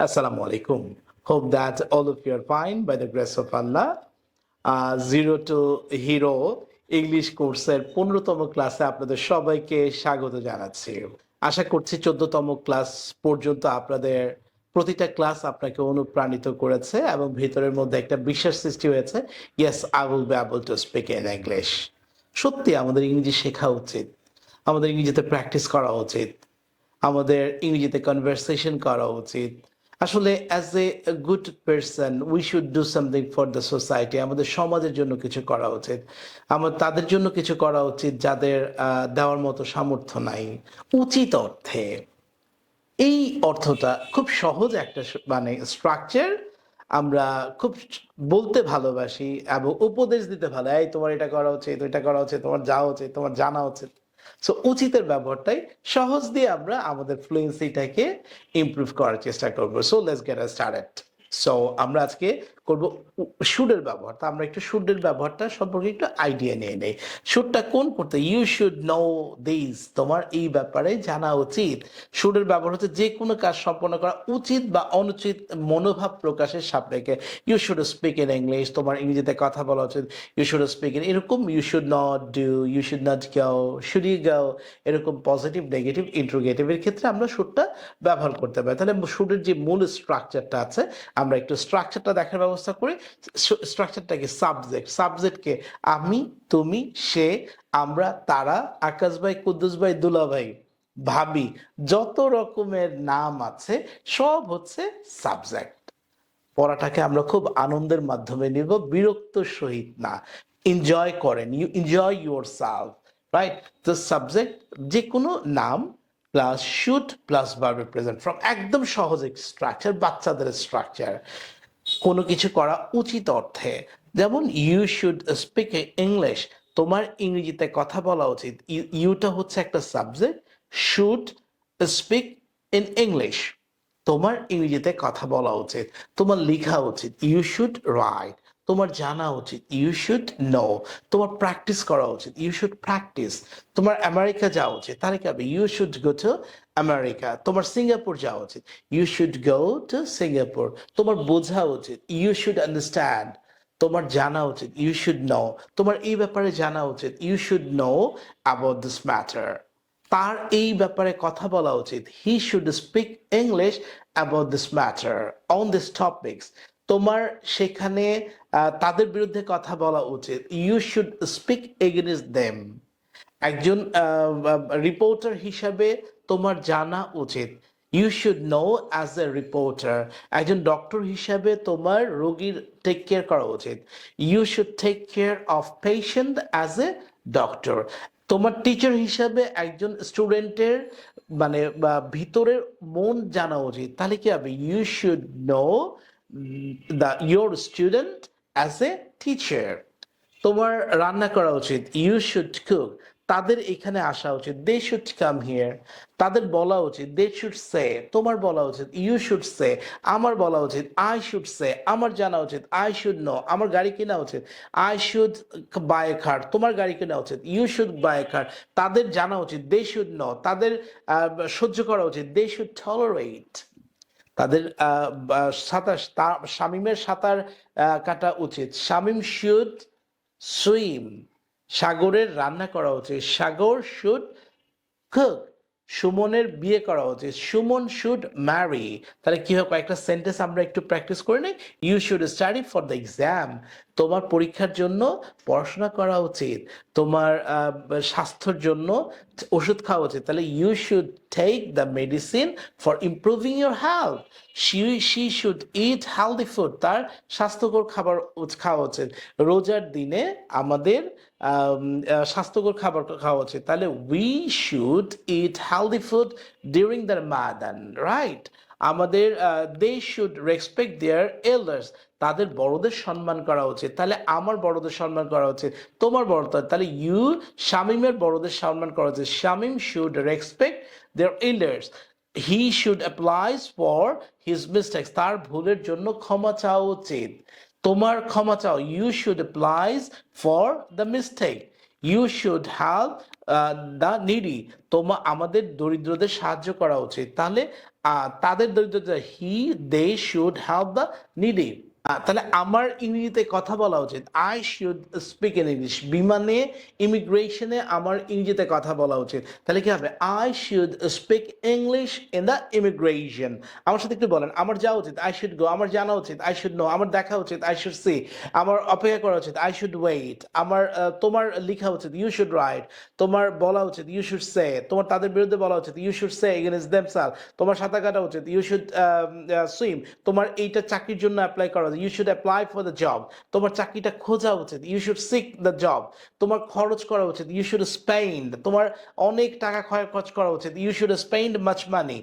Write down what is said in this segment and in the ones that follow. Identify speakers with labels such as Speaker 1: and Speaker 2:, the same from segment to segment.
Speaker 1: Hope that all of you are fine. By the grace of Allah. Uh, Zero to Hero English কোর্সের পনেরোতম ক্লাসে আপনাদের সবাইকে স্বাগত জানাচ্ছি। আশা করছি চোদ্দতম ক্লাস পর্যন্ত আপনাদের প্রতিটা ক্লাস আপনাকে অনুপ্রাণিত করেছে এবং ভিতরের মধ্যে একটা বিশ্বাস সৃষ্টি হয়েছে। Yes I will be able to speak in English সত্যি আমাদের ইংরেজি শেখা উচিত। আমাদের ইংরেজিতে প্র্যাকটিস করা উচিত। আমাদের ইংরেজিতে কনভারসেশন করা উচিত। আসলে as a good person we should do something for the society আমাদের সমাজের জন্য কিছু করা উচিত। আমার, তাদের জন্য কিছু করা উচিত যাদের দেওয়ার মতো সামর্থ্য নাই। উচিত অর্থে। এই অর্থটা খুব সহজ একটা মানে স্ট্রাকচার আমরা খুব বলতে ভালোবাসি এবং উপদেশ দিতে ভালো, এই তোমার এটা করা উচিত এটা করা উচিত, তোমার যাওয়া উচিত, তোমার জানা উচিত। সো উচিতের ব্যবহারটাই সহজ দিয়ে আমরা আমাদের ফ্লুয়েন্সিটাকে ইমপ্রুভ করার চেষ্টা করব। So let's get started so আমরা আজকে করব শুডের ব্যবহার। তা আমরা একটু শুডের ব্যবহারটা সম্পর্কে একটু আইডিয়া নিয়ে নেই। শুডটা কোন করতে? ইউ শুড নো দিস তোমার এই ব্যাপারে জানা উচিত। শুডের ব্যবহার হচ্ছে যে কোনো কাজ সম্পন্ন করা উচিত বা অনুচিত মনোভাব প্রকাশের সাপেক্ষে। You should speak in English তোমার ইংরেজিতে কথা বলা উচিত। ইউ শুড স্পিক ইন এরকম you should not do you should not go should you go এরকম পজিটিভ নেগেটিভ ইন্ট্রোগেটিভের ক্ষেত্রে আমরা শুডটা ব্যবহার করতে পারি। তাহলে শুডের যে মূল স্ট্রাকচারটা আছে, আমরা একটু স্ট্রাকচারটা দেখার ব্যবস্থা করি স্ট্রাকচারটাকে সাবজেক্ট সাবজেক্টকে আমি, তুমি, সে, আমরা, তারা, আকাশ ভাই, কুদ্দুস ভাই, দুলা ভাই, ভাবি, যত রকমের নাম আছে, সব হচ্ছে সাবজেক্ট পড়াটাকে আমরা খুব আনন্দের মাধ্যমে নিব, বিরক্ত সহিত না। এনজয় করেন you enjoy yourself right the subject যে কোনো নাম plus should plus verb present from একদম সহজ স্ট্রাকচার বাচ্চাদের স্ট্রাকচার কোনো কিছু করা উচিত অর্থে। যেমন ইউ শুড স্পিক ইংলিশ তোমার ইংরেজিতে কথা বলা উচিত। ইউটা হচ্ছে একটা subject should speak in English তোমার ইংরেজিতে কথা বলা উচিত। তোমার লেখা উচিত। ইউ শুড রাইট তোমার জানা উচিত। ইউ শুড নো তোমার প্র্যাকটিস করা উচিত। ইউ শুড প্র্যাকটিস তোমার আমেরিকা যাওয়া উচিত। তাহলে কি হবে? You should go to America. তোমার সিঙ্গাপুর যাওয়া উচিত। You should go to Singapore. তোমার বোঝা উচিত। ইউ শুড আন্ডারস্ট্যান্ড তোমার জানা উচিত। ইউ শুড নো তোমার এই ব্যাপারে জানা উচিত। You should know about this matter তার এই ব্যাপারে কথা বলা উচিত। He should speak English about this matter on this topics তোমার সেখানে তাদের বিরুদ্ধে কথা বলা উচিত। You should speak against them একজন রিপোর্টার হিসাবে তোমার জানা উচিত। You should know as a reporter একজন ডক্টর হিসাবে তোমার রোগীর টেক কেয়ার করা উচিত। You should take care of patient as a doctor তোমার টিচার হিসাবে একজন স্টুডেন্টের মানে ভিতরের মন জানা উচিত। তাহলে কি হবে? You should know the your student as a teacher তোমার রান্না করা উচিত ইউ শুড কুক তাদের এখানে আসা উচিত। দে শুড কাম হিয়ার তাদের বলা উচিত। দে শুড সে তোমার বলা উচিত। ইউ শুড সে আমার বলা উচিত। আই শুড সে আমার জানা উচিত। আই শুড নো আমার গাড়ি কেনা উচিত। I should buy a car তোমার গাড়ি কেনা উচিত। You should buy a car তাদের জানা উচিত। দে শুড নো তাদের সহ্য করা উচিত। দে শুড টলারেট তাদের সাঁতার শামিমের সাঁতার কাটা উচিত। শামিম শুড সুইম সাগরের রান্না করা উচিত। সাগর শুড কুক সুমনের বিয়ে করা উচিত। সুমন শুড ম্যারি তাহলে কি হয় কয়েকটা সেন্টেন্স আমরা একটু প্র্যাকটিস করে নিই। You should study for the exam তোমার পরীক্ষার জন্য পড়াশোনা করা উচিত, তোমার স্বাস্থ্যের জন্য ওষুধ খাওয়া উচিত, তাহলে you should take the medicine for improving your health she she should eat healthy food তার স্বাস্থ্যকর খাবার খাওয়া উচিত। রোজার দিনে আমাদের স্বাস্থ্যকর খাবার খাওয়া উচিত, তাহলে we should eat healthy food during the Ramadan right আমাদের they should respect their elders তাদের বড়দের সম্মান করা উচিত। তাহলে আমার বড়দের সম্মান করা উচিত। তোমার বড়দের তাহলে ইউ শামিমের বড়দের সম্মান করা উচিত। Shamim should respect their elders he should apologise for his mistakes তার ভুলের জন্য ক্ষমা চাওয়া উচিত। তোমার ক্ষমা চাও। You should apologise for the mistake you should help the needy তোমা, আমাদের দরিদ্রদের সাহায্য করা উচিত। তাহলে তাদের দরিদ্রতা he they should help the needy তাহলে আমার ইংরেজিতে কথা বলা উচিত। I should speak in English বিমানে ইমিগ্রেশনে আমার ইংরেজিতে কথা বলা উচিত। তাহলে কি হবে? I should speak English in the immigration আমার সাথে একটু বলেন, আমার যাওয়া উচিত। আই শুড গো আমার জানা উচিত। আই শুড নো আমার দেখা উচিত। আই শুড সি আমার অপেক্ষা করা উচিত। আই শুড ওয়েট আমার তোমার লেখা উচিত। ইউ শুড রাইট তোমার বলা উচিত। ইউ শুড সে তোমার তাদের বিরুদ্ধে বলা উচিত। You should say against themselves তোমার সাঁতার কাটা উচিত। ইউ শুড সুইম তোমার এইটা চাকরির জন্য অ্যাপ্লাই করা উচিত। You should apply for the job তোমার চাকরিটা খোঁজা উচিত। You should seek the job তোমার খরচ করা উচিত। ইউ শুড স্পেন্ড তোমার অনেক টাকা খয়- খরচ করা উচিত। You should spend much money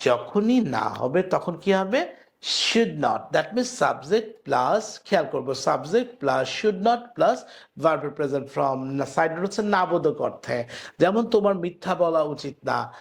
Speaker 1: যখনই না হবে, তখন কি হবে? Should not that means subject plus খেয়াল করব subject plus should not plus ভার্বের প্রেজেন্ট ফ্রম সাইড হচ্ছে নাবোধক অর্থে। যেমন তোমার মিথ্যা বলা উচিত না।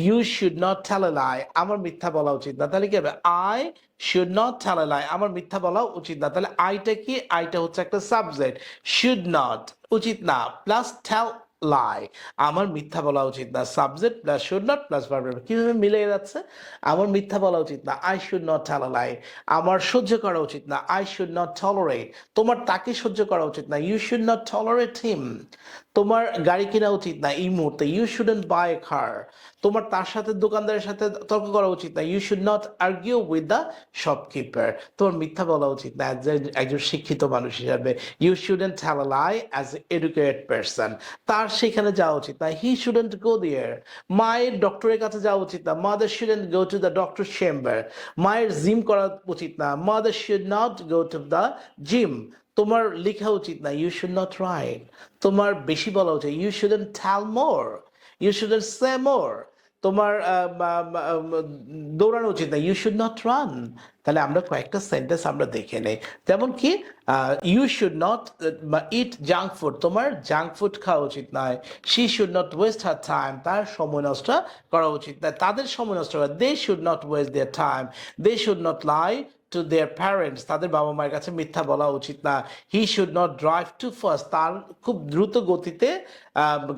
Speaker 1: You should not tell a lie আমার মিথ্যা বলা উচিত না। তাহলে কি হবে? I should not tell a lie আমার মিথ্যা বলা উচিত না। তাহলে আইটা কি? আইটা হচ্ছে একটা সাবজেক্ট শুড নট উচিত না। প্লাস টেল লাই আমার মিথ্যা বলা উচিত না। Subject plus should not plus কীভাবে মিলে যাচ্ছে? আমার মিথ্যা বলা উচিত না। I should not tell lie আমার সহ্য করা উচিত না। আই শুড নট টলারেট তোমার তাকে সহ্য করা উচিত না। You should not tolerate him তোমার গাড়ি কেনা উচিত না এই মুহূর্তে। You shouldn't buy a car তোমার তার সাথে, দোকানদারের সাথে তর্ক করা উচিত না। You should not argue with the shopkeeper তোমার মিথ্যা বলা উচিত না। একজন শিক্ষিত মানুষ হিসাবে। You shouldn't have a lie as educated person তার সেখানে যাওয়া উচিত না। হি শুডেন্ট গো দিয়ার মায়ের ডক্টরের কাছে যাওয়া উচিত না। Mother shouldn't go to the doctor chamber মায়ের জিম করা উচিত না। Mother should not go to the gym তোমার লেখা উচিত না ইউ শুড নট রাইট তোমার বেশি বলা উচিত you shouldn't tell more you shouldn't say more তোমার দৌড়ানো উচিত না ইউ শুড নট রান তাহলে আমরা কয়েকটা সেন্টেন্স আমরা দেখে নেই। যেমন কি you should not eat junk food তোমার জাঙ্ক ফুড খাওয়া উচিত নয়। She should not waste her time তার সময় নষ্ট করা উচিত নয়। তাদের সময় নষ্ট করা। They should not waste their time they should not lie to their parents তাদের বাবা মায়ের কাছে মিথ্যা বলা উচিত না। He should not drive too fast তার খুব দ্রুত গতিতে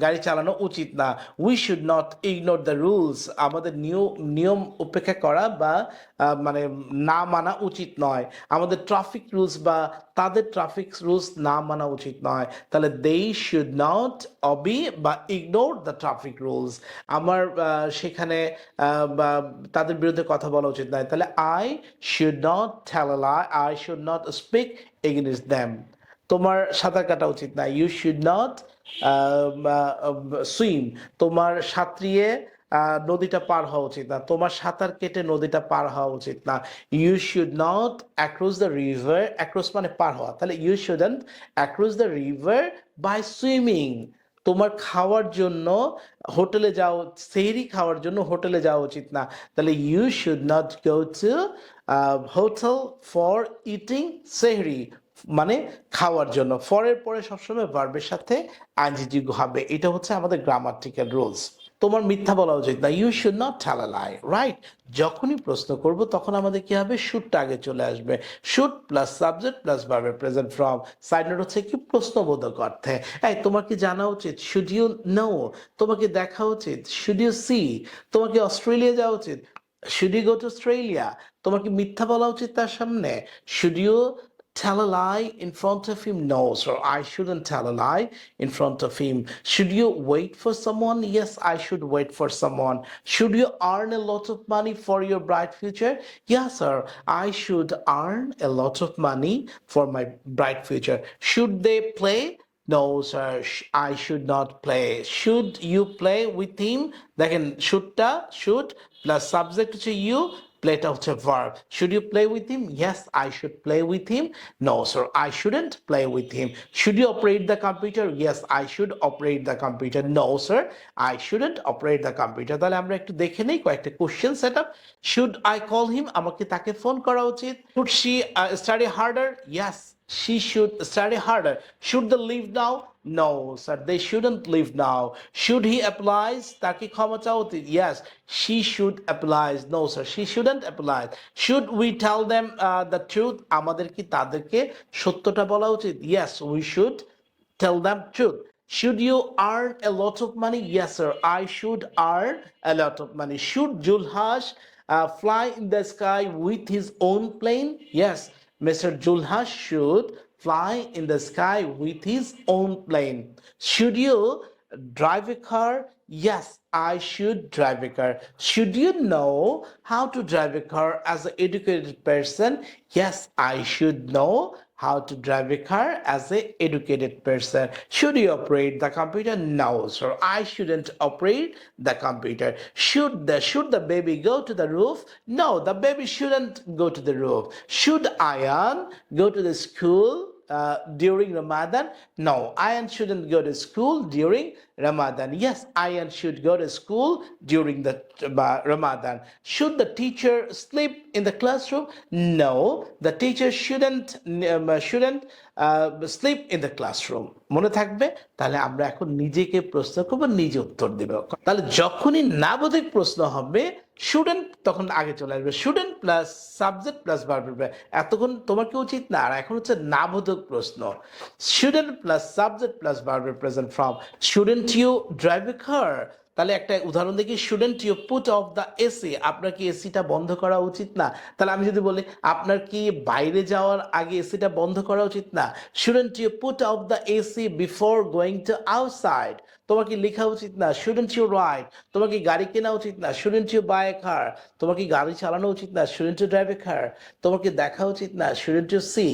Speaker 1: গাড়ি চালানো উচিত না। We should not ignore the rules আমাদের নিয়ম নিয়ম উপেক্ষা করা বা মানে না মানা উচিত নয়। আমাদের ট্রাফিক রুলস বা তাদের ট্রাফিক রুলস না মানা উচিত নয়। তাহলে দে শুড নট অবি বা ইগনোর দ্য ট্রাফিক রুলস আমার সেখানে তাদের বিরুদ্ধে কথা বলা উচিত নয়। তাহলে I should not tell lie I should not speak against them তোমার সাঁতার কাটা উচিত না ইউ শুড নট সুইম তোমার সাঁতরিয়ে নদীটা পার হওয়া উচিত না। তোমার সাঁতার কেটে নদীটা পার হওয়া উচিত না। You should not across the river across মানে পার হওয়া। তাহলে you shouldn't across the river by swimming তোমার খাওয়ার জন্য হোটেলে যাওয়া সেহরি খাওয়ার জন্য হোটেলে যাওয়া উচিত না। তাহলে you should not go to hotel for eating sehri মানে খাওয়ার জন্য। ফরের পরে সবসময় ভার্বের সাথে আইনজিযোগ্য হবে। এটা হচ্ছে আমাদের গ্রামাটিক্যাল রুলস তোমার মিথ্যা বলা উচিত না। You should not tell lie right যখনই প্রশ্ন করব, তখন আমাদের কি হবে? শুটটা আগে চলে আসবে। শুট প্লাস সাবজেক্ট প্লাস ভার্বের প্রেজেন্ট ফ্রম সাইড নোট হচ্ছে কি? প্রশ্নবোধক অর্থে। এই, তোমার কি জানা উচিত? শুড ইউ নো তোমাকে দেখা উচিত? শুড ইউ সি তোমাকে অস্ট্রেলিয়া যাওয়া উচিত? Should you go to Australia তোমার কি মিথ্যা বলা উচিত তার সামনে? Should you tell a lie in front of him? No, sir. I shouldn't tell a lie in front of him. Should you wait for someone? Yes, I should wait for someone. Should you earn a lot of money for your bright future? Yes, sir. I should earn a lot of money for my bright future. Should they play? No, sir. sh- I should not play. Should you play with him? দেখেন shoulda should plus subject হচ্ছে you প্লেটা হচ্ছে verb should you play with him yes i should play with him no sir i shouldn't play with him should you operate the computer yes i should operate the computer no sir i shouldn't operate the computer তাহলে আমরা একটু দেখে নেই কয়েকটা question set up should i call him আমাকে তাকে phone করা উচিত uh, study harder yes she should study harder should they leave now no sir they shouldn't leave now should he apply তার কি ক্ষমা চাওয়া উচিত yes she should apply no sir she shouldn't apply should we tell them uh, the truth আমাদের কি তাদেরকে সত্যটা বলা উচিত yes we should tell them truth Should you earn a lot of money? Yes, sir. I should earn a lot of money. Should Julhash uh, fly in the sky with his own plane? Yes, Mr. Julhash should fly in the sky with his own plane. Should you drive a car? Yes, I should drive a car. Should you know how to drive a car as an educated person? Yes, I should know how to drive a car as an educated person. Should you operate the computer? No, sir. I shouldn't operate the computer. Should the should the baby go to the roof? No, the baby shouldn't go to the roof. Should Ayan um, go to the school uh, during Ramadan? No, Ayan shouldn't go to school during Ramadan. Yes, Ayan should go to school during the uh, Ramadan. Should the teacher sleep in the classroom? No, the teacher shouldn't um, shouldn't uh, sleep in the classroom. মনে থাকবে তাহলে আমরা এখন নিজেকে প্রশ্ন করব নিজে উত্তর দেব তাহলে যখনই নাবোধিক প্রশ্ন হবে স্টুডেন্ট তখন আগে চলে আসবে। Shouldn't plus subject plus verb এতক্ষণ তোমার কি উচিত না? আর এখন হচ্ছে নাবোধক প্রশ্ন। Shouldn't plus subject plus verb present form shouldn't you drive a car তাহলে একটা উদাহরণ দেখি। Shouldn't you put off the AC আপনার কি এসিটা বন্ধ করা উচিত না? তাহলে আমি যদি বলি, আপনার কি বাইরে যাওয়ার আগে এসিটা বন্ধ করা উচিত না? Shouldn't you put off the AC before going to outside তোমার কি লেখা উচিত না স্টুডেন্ট ইউ রাইট তোমার কি গাড়ি কেনা উচিত না shouldn't you buy a car তোমার কি গাড়ি চালানো উচিত না shouldn't you drive a car তোমার কি দেখা উচিত না স্টুডেন্ট ইউ সি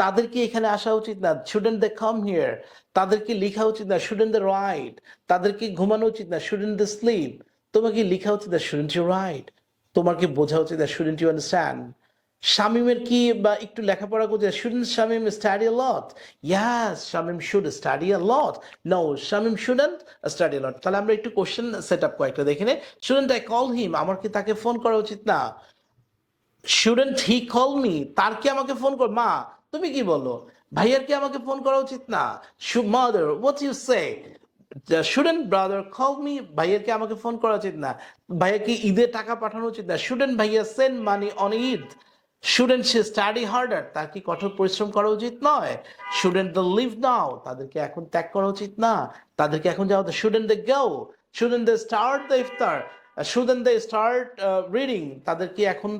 Speaker 1: তাদের কি এখানে আসা উচিত না স্টুডেন্ট দে কাম হিয়ার তাদেরকে লেখা উচিত না স্টুডেন্ট দে রাইট তাদেরকে ঘুমানো উচিত না স্টুডেন্ট দে স্লিপ তোমাকে লেখা উচিত না স্টুডেন্ট ইউ রাইট তোমার কি বোঝা উচিত না স্টুডেন্ট ইউ আন্ডারস্ট্যান্ড শামিমের কি বা একটু লেখাপড়া করছে shouldn't Shamim study a lot yes Shamim should study a lot no Shamim shouldn't study a lot তাহলে আমরা একটু কোশ্চেন সেট আপ কয়েকটা দেখে নে। শুডেন্ট আই কল হিম আমার কি তাকে ফোন করা উচিত? না। শুডেন্ট হি কল মি তার কি আমাকে ফোন কর? মা, তুমি কি বলো? ভাইয়ার কি আমাকে ফোন করা উচিত? না। Should mother what you say shouldn't brother call me ভাইয়ার কি আমাকে ফোন করা উচিত? না। ভাইয়া কি ঈদে টাকা পাঠানো উচিত? না। Shouldn't bhaiya send money on Eid shouldn't she study harder তার কি কঠোর পরিশ্রম করা উচিত নয়? শুডেন্ট দ্য লিভ নাও তাদেরকে এখন ত্যাগ করা উচিত না। তাদেরকে এখন যাওয়া shouldn't they go shouldn't they start the iftar shouldn't they start reading তাদের কি এখন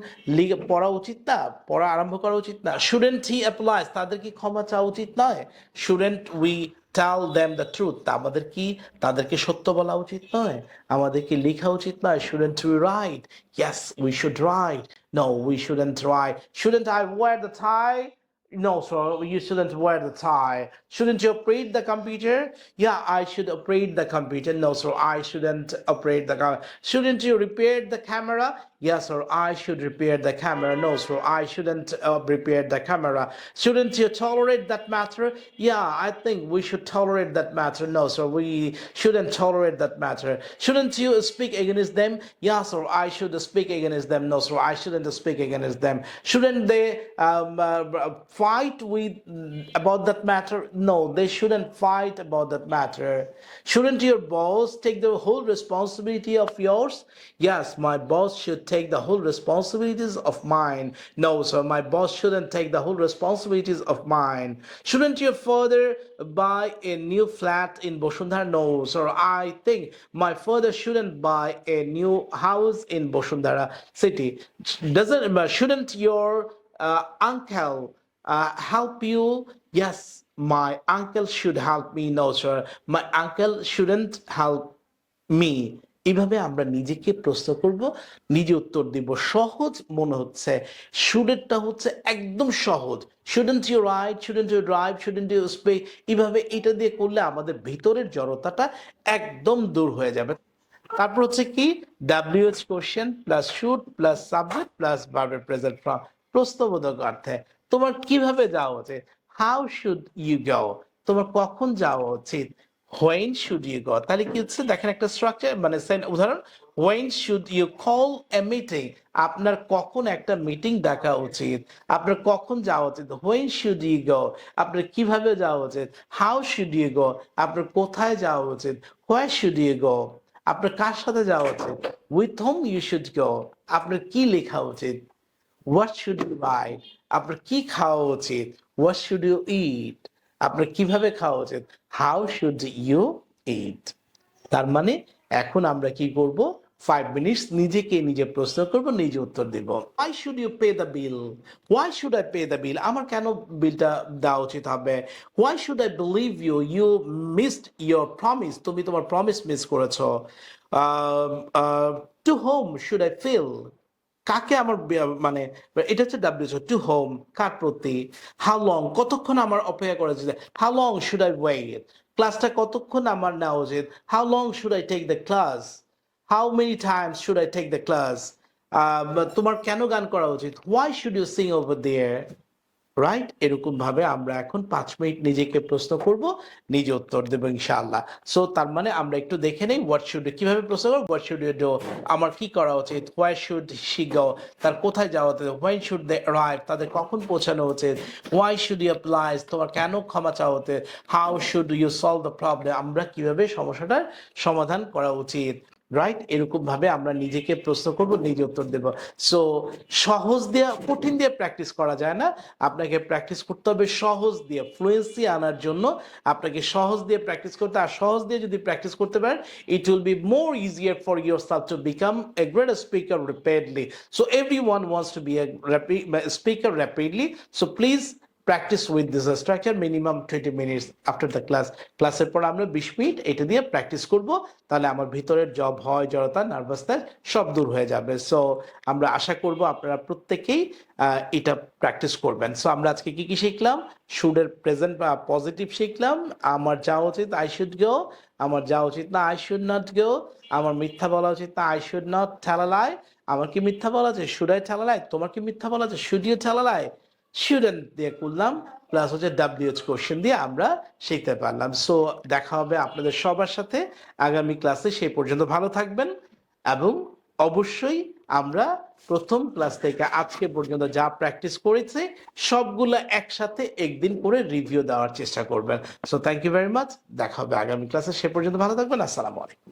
Speaker 1: পড়া উচিত না? পড়া আরম্ভ করা উচিত না। শুডেন্ট হি অ্যাপ্লাইজ তাদের কি ক্ষমা চাওয়া উচিত নয়? Shouldn't we tell them the truth আমাদের কি তাদেরকে সত্য বলা উচিত নয়? আমাদের কি লেখা উচিত নয়? Shouldn't we write yes we should write No, we shouldn't try. Shouldn't I wear the tie? No, sir, you shouldn't wear the tie. Shouldn't you operate the computer? Yeah, I should operate the computer. No, sir, I shouldn't operate the computer. Shouldn't you repair the camera? Yes, sir, I should repair the camera. No, sir, I shouldn't uh, repair the camera. Shouldn't you tolerate that matter? Yeah, I think we should tolerate that matter. No, sir, we shouldn't tolerate that matter. Shouldn't you speak against them? Yeah, sir, I should speak against them. No, sir, I shouldn't speak against them. Shouldn't they um, uh, fight with about that matter? No, they shouldn't fight about that matter. Shouldn't your boss take the whole responsibility of yours? Yes, my boss should take the whole responsibilities of mine. No, sir, my boss shouldn't take the whole responsibilities of mine. Shouldn't your father buy a new flat in Boshundhara? No, sir, I think my father shouldn't buy a new house in Boshundhara city. Doesn't shouldn't your uh, uncle uh, help you? Yes, my uncle should help me. No, sir, my uncle shouldn't help me. এইভাবে আমরা নিজেকে প্রশ্ন করব, নিজে উত্তর দিব। সহজ মনে হচ্ছে। শুডেন্টটা হচ্ছে একদম সহজ। Shouldn't you write shouldn't you drive shouldn't you speak এইভাবে এটা দিয়ে করলে আমাদের ভিতরের জড়তাটা একদম দূর হয়ে যাবে। তারপর হচ্ছে কি? WH question plus should plus subject plus ভার্বের প্রেজেন্ট ফর্ম প্রশ্নবোধক অর্থে। তোমার কীভাবে যাওয়া উচিত? হাউ শুড ইউ গো তোমার কখন যাওয়া উচিত? হোয়েন শুড ইউ গো তাহলে কি হচ্ছে? দেখেন একটা স্ট্রাকচার মানে উদাহরণ when should you call a meeting আপনার কখন একটা মিটিং ডাকা উচিত? আপনার কখন যাওয়া উচিত? হোয়েন শুড ইউ গো আপনার কীভাবে যাওয়া উচিত? হাউ শুড ইউ গো আপনার কোথায় যাওয়া উচিত? হোয়াই শুড ইউ গো আপনার কার সাথে যাওয়া উচিত? With whom you should go আপনার কি লেখা উচিত? হোয়াট শুড ইউ রাইট আপনার কি খাওয়া উচিত? হোয়াট শুড ইউ ইট আপনার কীভাবে খাওয়া উচিত? হাউ শুড ইউ ইট তার মানে এখন আমরা কি করব? ফাইভ মিনিটস নিজেকে নিজে প্রশ্ন করব, নিজে উত্তর দিব। Why should you pay the bill why should I pay the bill আমার কেন বিলটা দেওয়া উচিত হবে? Why should I believe you you missed your promise তুমি তোমার প্রমিস মিস করেছ। To whom should I feel কাকে আমার মানে এটা হচ্ছে ডাব্লিউএইচও টু হোম কার প্রতি হাউ লং কতক্ষণ আমার অপেক্ষা করা উচিত? How long should I wait ক্লাসটা কতক্ষণ আমার নেওয়া উচিত? How long should I take the class how many time should I take the class তোমার কেন গান করা উচিত? Why should you sing over there right এরকম ভাবে আমরা এখন পাঁচ মিনিট নিজেকে প্রশ্ন করব, নিজে উত্তর দেবো ইনশাআল্লাহ। সো তার মানে আমরা একটু দেখে নেই হোয়াট শুড কীভাবে প্রশ্ন করব হোয়াট শুড ইউ ডু আমার কি করা উচিত হোয়াই শুড শি গো তার কোথায় যাওয়া উচিত হোয়াই শুড দে রাইট তাদের কখন পৌঁছানো উচিত হোয়াই শুড ইউ অ্যাপ্লাই তোমার কেন ক্ষমা চাওয়া উচিত how should you solve the problem আমরা কীভাবে সমস্যাটার সমাধান করা উচিত। রাইট এরকম ভাবে আমরা নিজেকে প্রশ্ন করব, নিজে উত্তর দেব। সো সহজ দিয়ে, কঠিন দিয়ে প্র্যাকটিস করা যায় না। আপনাকে প্র্যাকটিস করতে হবে সহজ দিয়ে ফ্লুয়েন্সি আনার জন্য। আপনাকে সহজ দিয়ে প্র্যাকটিস করতে, আর সহজ দিয়ে যদি প্র্যাকটিস করতে পারেন it will be more easier for yourself to become a great speaker rapidly so everyone wants to be a speaker rapidly so please practice with this structure minimum twenty minutes after the class ক্লাসের পর আমরা বিশ minute এটা দিয়ে practice করব। তাহলে আমার ভিতরের জব হয়, জড়তা নার্ভাসনেস সব দূর হয়ে যাবে। সো আমরা আশা করব আপনারা প্রত্যেকেই এটা প্র্যাকটিস করবেন। সো আমরা আজকে কি কি শিখলাম? শুডের প্রেজেন্ট বা পজিটিভ শিখলাম। আমার যাওয়া উচিত আই শুড গো আমার যাওয়া উচিত না আই শুড নট গো আমার মিথ্যা বলা উচিত না আই শুড নট ঠেলালাই আমার কি মিথ্যা বলা আছে? শুড আই ঠেলালাই তোমার কি মিথ্যা বলা আছে? শুড ইউ ঠেলালাই স্টুডেন্ট দিয়ে করলাম প্লাস হচ্ছে ডাব্লিউএচ কোশ্চেন দিয়ে আমরা শিখতে পারলাম। সো দেখা হবে আপনাদের সবার সাথে আগামী ক্লাসে সেই পর্যন্ত ভালো থাকবেন এবং অবশ্যই আমরা প্রথম ক্লাস থেকে আজকে পর্যন্ত যা প্র্যাকটিস করেছি, সবগুলো একসাথে একদিন করে রিভিউ দেওয়ার চেষ্টা করবেন। So thank you very much দেখা হবে আগামী ক্লাসে সে পর্যন্ত ভালো থাকবেন। আসসালামু আলাইকুম।